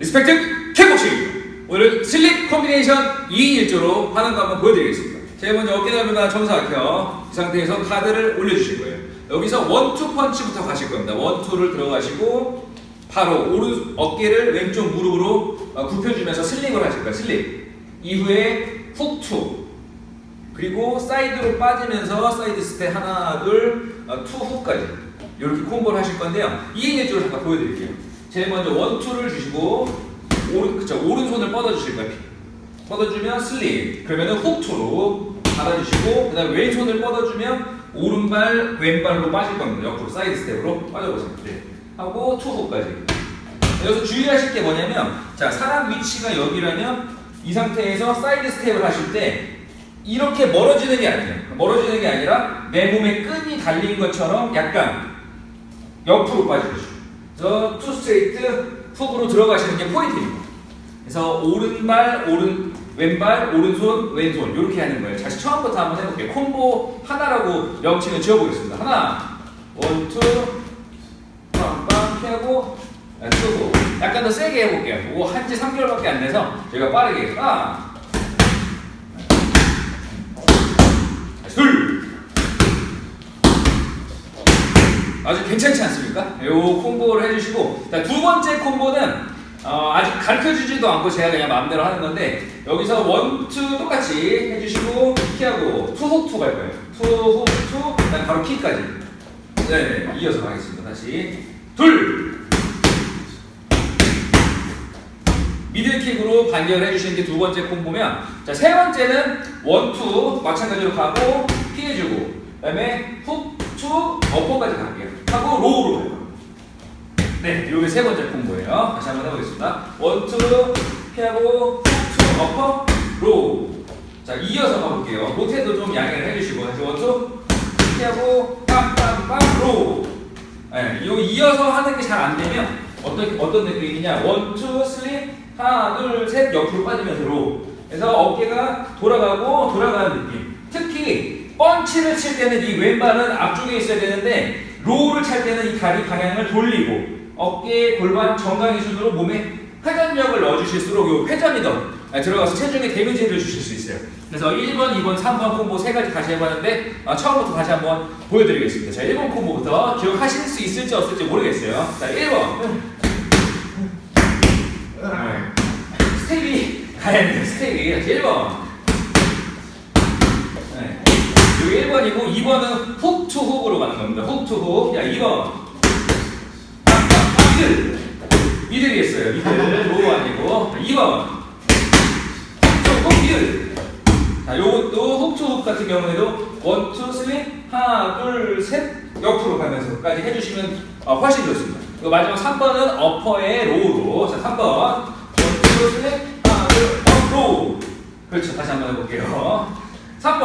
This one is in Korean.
리스펙트 킥복싱! 오늘 슬립 콤비네이션 2인 1조로 하는 거 한번 보여드리겠습니다. 제일 먼저 어깨 넓이가 정사각형 이 상태에서 카드를 올려주실 거예요. 여기서 원투 펀치부터 가실 겁니다. 원투를 들어가시고 바로 오른 어깨를 왼쪽 무릎으로 어, 굽혀주면서 슬립을 하실 거예요. 슬립. 이후에 훅투. 그리고 사이드로 빠지면서 사이드 스텝 하나, 둘, 어, 투 훅까지 이렇게 콤보를 하실 건데요. 2인 1조를 잠깐 보여드릴게요. 제일 먼저 원투를 주시고 오른, 그쵸, 오른손을 뻗어주실 거예요. 뻗어주면 슬립. 그러면은 훅투로 받아주시고 그다음에 왼손을 뻗어주면 오른발 왼발로 빠질 겁니다. 옆으로 사이드 스텝으로 빠져보세요. 네. 하고 투훅까지. 여기서 주의하실 게 뭐냐면 자 사람 위치가 여기라면 이 상태에서 사이드 스텝을 하실 때 이렇게 멀어지는 게 아니에요. 멀어지는 게 아니라 내 몸에 끈이 달린 것처럼 약간 옆으로 빠지죠. 그래서 투 스트레이트 훅으로 들어가시는 게 포인트입니다. 그래서 오른발 오른 왼발 오른손 왼손 이렇게 하는 거예요. 다시 처음부터 한번 해볼게요. 콤보 하나라고 명칭을 지어보겠습니다. 하나 원투 빵빵 피하고 투고 약간 더 세게 해볼게요. 오 한지 3개월밖에 안 돼서 제가 빠르게 하나 둘 아주 괜찮지 않습니까? 요 콤보를 해주시고 자, 두 번째 콤보는 어, 아직 가르쳐 주지도 않고 제가 그냥 마음대로 하는 건데 여기서 원투 똑같이 해주시고 키하고 투훅투 갈 거예요. 투훅투 그다음 바로 키까지. 네 이어서 가겠습니다. 다시. 둘! 미들킥으로 반격을 해주시는 게 두 번째 콤보면 자세 번째는 원투 마찬가지로 가고 피해주고 그다음에 훅투 어퍼까지 갈게요 하고 로우로 가요. 네 이게 세 번째 콤보예요. 다시 한번 해보겠습니다. 원투 피하고 훅투 어퍼 로우. 자 이어서 가볼게요. 못해도 좀 양해를 해주시고. 다시 원투 피하고 빵빵빵 로우. 네, 이 이어서 하는 게 잘 안 되면 어떤 어떤 느낌이냐? 원투 슬립 하나 둘 셋 옆으로 빠지면서 로 그래서 어깨가 돌아가고 돌아가는 느낌. 특히 펀치를 칠 때는 이 왼발은 앞쪽에 있어야 되는데 로우를 찰 때는 이 다리 방향을 돌리고 어깨 골반 정강이 순으로 몸에 회전력을 넣어주실수록 요 회전이 더 들어가서 체중에 데미지를 주실 수 있어요. 그래서 1번, 2번, 3번 콤보 세 가지 다시 해봤는데 아, 처음부터 다시 한번 보여드리겠습니다. 자, 1번 콤보부터 기억하실 수 있을지 없을지 모르겠어요. 자, 1번. 스텝이 가야 돼요, 스텝이. 자, 1번. 네. 여기 1번이고 2번은 훅 투 훅으로 가는 겁니다. 훅 투 훅. 자, 2번. 미들. 미들이 있어요. 미들. 로우 아니고. 자, 2번. 훅 미들. 자, 요것도 훅 투 훅 같은 경우에도 원, 투, 슬립 하나, 둘, 셋 옆으로 가면서까지 해주시면 어, 훨씬 좋습니다. 그리고 마지막 3번은 어퍼의 로우로 자, 3번 원, 투, 슬립 하나, 둘, 업, 로우 그렇죠. 다시 한번 해볼게요. 3번